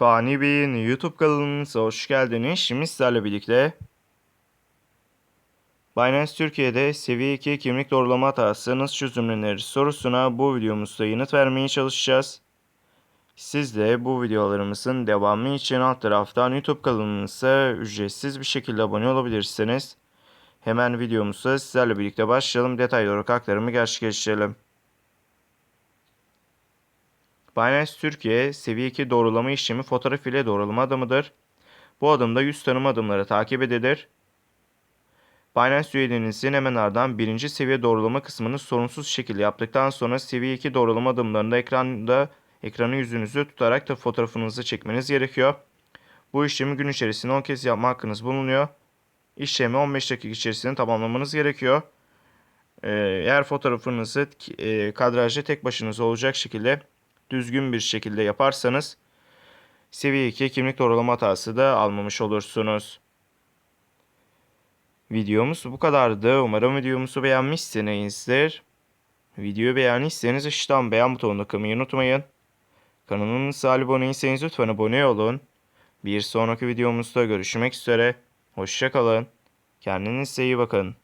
Fani Bey'in YouTube kanalımıza hoş geldiniz. Şimdi sizlerle birlikte Binance Türkiye'de seviye 2 kimlik doğrulama hatası nasıl çözümlenir sorusuna bu videomuzda yanıt vermeye çalışacağız. Siz de bu videolarımızın devamı için alt taraftan YouTube kanalımıza ücretsiz bir şekilde abone olabilirsiniz. Hemen videomuza sizlerle birlikte başlayalım. Detaylı olarak aktarımı gerçekleştirelim. Binance Türkiye seviye 2 doğrulama işlemi fotoğraf ile doğrulama adımıdır. Bu adımda yüz tanıma adımları takip edilir. Binance üyelerinizin hemen ardından birinci seviye doğrulama kısmını sorunsuz şekilde yaptıktan sonra seviye 2 doğrulama adımlarında ekranda ekranı yüzünüzü tutarak da fotoğrafınızı çekmeniz gerekiyor. Bu işlemi gün içerisinde 10 kez yapma hakkınız bulunuyor. İşlemi 15 dakika içerisinde tamamlamanız gerekiyor. Ee, Eğer fotoğrafınızı e, kadrajda tek başınıza olacak şekilde düzgün bir şekilde yaparsanız seviye 2 kimlik doğrulama hatası da almamış olursunuz. Videomuz bu kadardı. Umarım videomuzu beğenmişsinizdir. Videoyu beğendiyseniz aşağıdan beğen butonuna kılmayı unutmayın. Kanalımıza abone lütfen abone olun. Bir sonraki videomuzda görüşmek üzere. Hoşçakalın. Kendinize iyi bakın.